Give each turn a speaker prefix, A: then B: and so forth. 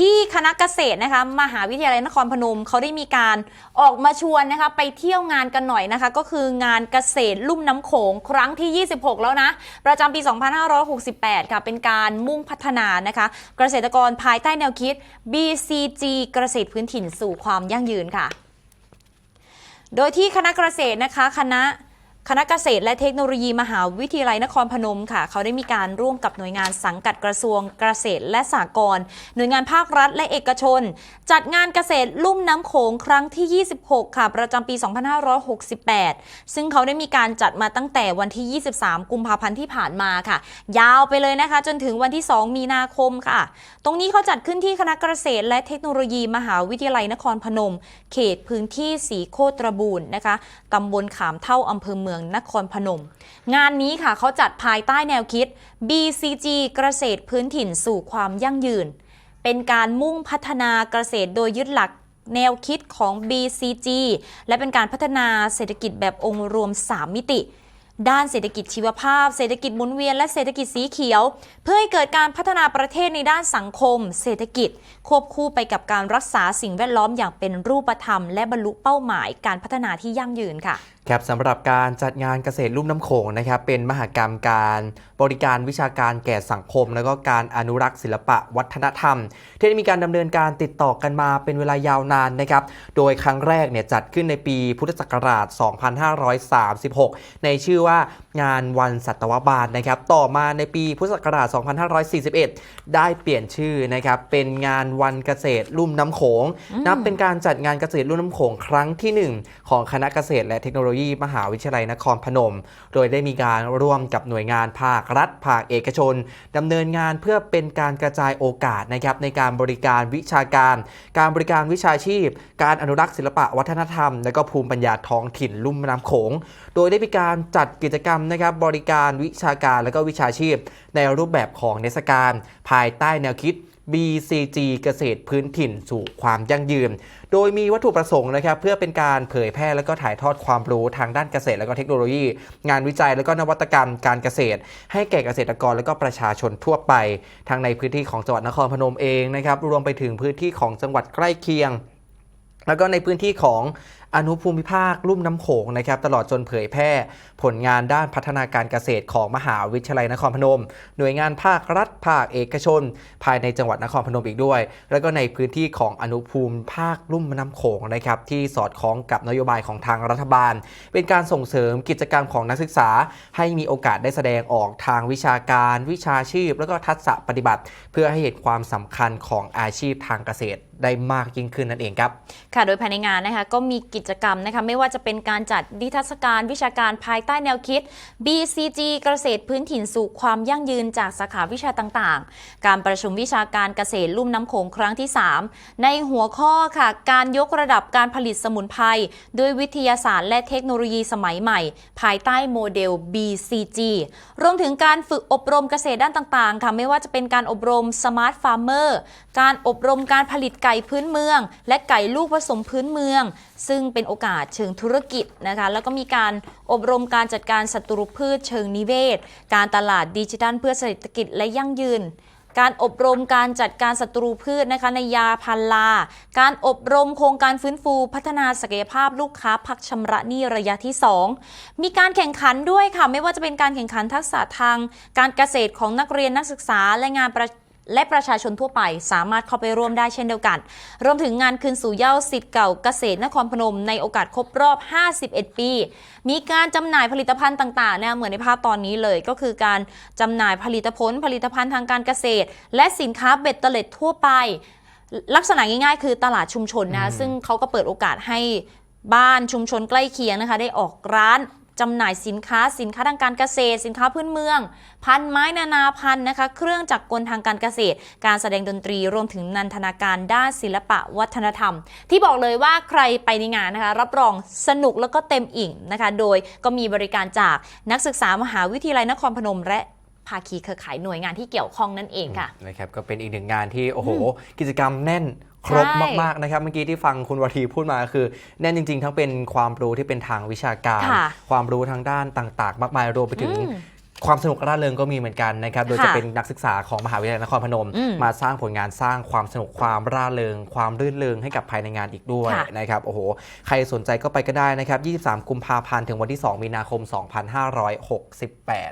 A: ที่คณะเกษตรนะคะมหาวิทยาลัยนครพนมเขาได้มีการออกมาชวนนะคะไปเที่ยวงานกันหน่อยนะคะ ก็คืองานเกษตรลุ่มน้ำโขงครั้งที่ 26 แล้วนะ ประจำปี 2568 ค่ะ เป็นการมุ่งพัฒนานะคะ เกษตรกรภายใต้แนวคิด BCG เกษตรพื้นถิ่นสู่ความยั่งยืนค่ะ โดยที่คณะเกษตรนะคะ คณะ คณะเกษตรและเทคโนโลยีมหาวิทยาลัยนครพนมค่ะ เขาได้มีการร่วมกับหน่วยงานสังกัดกระทรวงเกษตรและสหกรณ์หน่วยงานภาครัฐและเอกชน จัดงานเกษตรลุ่มน้ำโขงครั้งที่ 26 ค่ะ ประจำปี 2568 ซึ่งเขาได้มีการจัดมาตั้งแต่วันที่ 23 กุมภาพันธ์ที่ผ่านมาค่ะ ยาวไปเลยนะคะ จนถึงวันที่ 2 มีนาคมค่ะ ตรงนี้เขาจัดขึ้นที่คณะเกษตรและเทคโนโลยีมหาวิทยาลัยนครพนม เขตพื้นที่สีโคตรบูรณ์นะคะตำบลขามเท่าอำเภอเมืองนครพนม งานนี้ค่ะเขาจัดภายใต้แนวคิด BCG เกษตรพื้นถิ่นสู่ความยั่งยืน เป็นการมุ่งพัฒนาเกษตรโดยยึดหลักแนวคิดของ BCG และเป็นการพัฒนาเศรษฐกิจแบบองค์รวม 3 มิติ ด้านเศรษฐกิจชีวภาพ เศรษฐกิจหมุนเวียน และเศรษฐกิจสีเขียว เพื่อให้เกิดการพัฒนาประเทศในด้านสังคม เศรษฐกิจ ควบคู่ไปกับการรักษาสิ่งแวดล้อมอย่างเป็นรูปธรรม และบรรลุเป้าหมายการพัฒนาที่ยั่งยืนค่ะ
B: ครับสำหรับการจัดงานเกษตรลุ่มน้ำโขงนะครับเป็นมหกรรมการบริการวิชาการแก่สังคม แล้วก็การอนุรักษ์ศิลปะวัฒนธรรม ที่ได้มีการดำเนินการติดต่อกันมาเป็นเวลายาวนานนะครับโดยครั้งแรกเนี่ยจัดขึ้นในปีพุทธศักราช 2536 ในชื่อว่างานวันสัตวบาลนะครับต่อมาในปีพุทธศักราช 2541 ได้เปลี่ยนชื่อนะครับเป็นงานวันเกษตรลุ่มน้ำโขงนับเป็นการจัดงานเกษตรลุ่มน้ำโขงครั้งที่ 1 ของคณะเกษตรและเทคโนโลยีมหาวิทยาลัยนครพนม โดยได้มีการร่วมกับหน่วยงานภาครัฐ ภาคเอกชนดำเนินงานเพื่อเป็นการกระจายโอกาสนะครับในการบริการวิชาการ การบริการวิชาชีพ การอนุรักษ์ศิลปะวัฒนธรรม และก็ภูมิปัญญาท้องถิ่นลุ่มน้ำโขง โดยได้มีการจัดกิจกรรมนะครับบริการวิชาการและก็วิชาชีพ ในรูปแบบของเทศกาลภายใต้แนวคิด BCG เกษตรพื้นถิ่นสู่ความยั่งยืน โดยมีวัตถุประสงค์นะครับเพื่อเป็นการเผยแพร่และก็ถ่ายทอดความรู้ทางด้านเกษตรและก็เทคโนโลยี งานวิจัยและก็นวัตกรรมการเกษตร ให้แก่เกษตรกรและก็ประชาชนทั่วไป ทั้งในพื้นที่ของจังหวัดนครพนมเองนะครับรวมไปถึงพื้นที่ของจังหวัดใกล้เคียงแล้วก็ในพื้นที่ของ อนุภูมิภาคลุ่มน้ำโขงนะครับตลอดจนเผยแพร่ ผลงานด้านพัฒนาการเกษตรของมหาวิทยาลัยนครพนม หน่วยงานภาครัฐภาคเอกชน ภายในจังหวัดนครพนมอีกด้วย แล้วก็ในพื้นที่ของอนุภูมิภาคลุ่มน้ำโขงนะครับที่สอดคล้องกับนโยบายของทางรัฐบาล เป็นการส่งเสริมกิจกรรมของนักศึกษา ให้มีโอกาสได้แสดงออกทางวิชาการ วิชาชีพ แล้วก็ทักษะปฏิบัติ เพื่อให้เห็นความสำคัญของอาชีพทางเกษตรได้มากยิ่งขึ้นนั่นเองครับ
A: ค่ะโดยภายในงานนะคะก็มีกิจกรรมนะคะไม่ว่าจะเป็นการจัดนิทรรศการวิชาการภายใต้แนวคิด BCG เกษตรพื้นถิ่นสู่ความยั่งยืนจากสาขาวิชาต่างๆ การประชุมวิชาการเกษตรลุ่มน้ำโขงครั้งที่ 3 ในหัวข้อค่ะ การยกระดับการผลิตสมุนไพรด้วยวิทยาศาสตร์และเทคโนโลยีสมัยใหม่ ภายใต้โมเดล BCG รวมถึงการฝึกอบรมเกษตรด้านต่างๆค่ะไม่ว่าจะเป็นการอบรม Smart Farmer การอบรมการผลิตไก่พื้นเมือง และไก่ลูกผสมพื้นเมือง ซึ่งเป็นโอกาสเชิงธุรกิจนะคะแล้วก็มีการอบรมการจัดการศัตรูพืชเชิงนิเวศ การตลาดดิจิทัลเพื่อเศรษฐกิจและยั่งยืนการอบรมการจัดการศัตรูพืชนะคะในยาพันลา การอบรมโครงการฟื้นฟูพัฒนาศักยภาพลูกค้าพักชำระหนี้ระยะที่ 2 มีการแข่งขันด้วยค่ะ ไม่ว่าจะเป็นการแข่งขันทักษะทาง การเกษตรของนักเรียนนักศึกษาและงานประ และประชาชนทั่วไปสามารถเข้าไปร่วมได้เช่นเดียวกัน รวมถึงงานคืนสู่เหย้าสิทธิ์เก่าเกษตรนครพนม ในโอกาสครบรอบ 51 ปี มีการจำหน่ายผลิตภัณฑ์ต่างๆเนี่ยเหมือนในภาพตอนนี้เลยก็คือการจำหน่ายผลิตผลผลิตภัณฑ์ทางการเกษตร และสินค้าเบ็ดเตล็ดทั่วไป ลักษณะง่ายๆ คือตลาดชุมชนนะคะซึ่งเขาก็เปิดโอกาสให้บ้านชุมชนใกล้เคียงนะคะ ได้ออกร้าน จำหน่ายสินค้า สินค้าทางการเกษตร สินค้าพื้นเมือง พันไม้นานาพันธุ์นะคะ เครื่องจักรกลทางการเกษตร การแสดงดนตรีรวมถึงนันทนาการด้านศิลปะวัฒนธรรม ที่บอกเลยว่าใครไปในงานนะคะ รับรองสนุกแล้วก็เต็มอิ่งนะคะ โดยก็มีบริการจากนักศึกษามหาวิทยาลัยนครพนม และภาคีเครือข่ายหน่วยงานที่เกี่ยวข้องนั่นเองค่ะ
B: นะครับก็เป็นอีกหนึ่งงานที่โอ้โห กิจกรรมแน่น ครบ
A: ใช่
B: มากๆนะครับเมื่อกี้ที่ฟังคุณวทีพูดมาคือ แน่นจริง ๆ ทั้งเป็นความรู้ที่เป็นทางวิชาการ
A: ค่ะ
B: ความรู้ทางด้านต่างๆ มากมายรวมไปถึง
A: อืม
B: ความสนุกร่าเริงก็มีเหมือนกันนะครับ โดยจะ
A: ค่ะ
B: เป็นนักศึกษาของมหาวิทยาลัยนครพนม
A: อืม
B: มาสร้างผลงานสร้างความสนุกความร่าเริง ความรื่นเริงให้กับภายในงานอีกด้วย
A: ค่ะ
B: นะครับ โอ้โห ใครสนใจก็ไปก็ได้นะครับ 23 กุมภาพันธ์ถึงวันที่ 2 มีนาคม 2568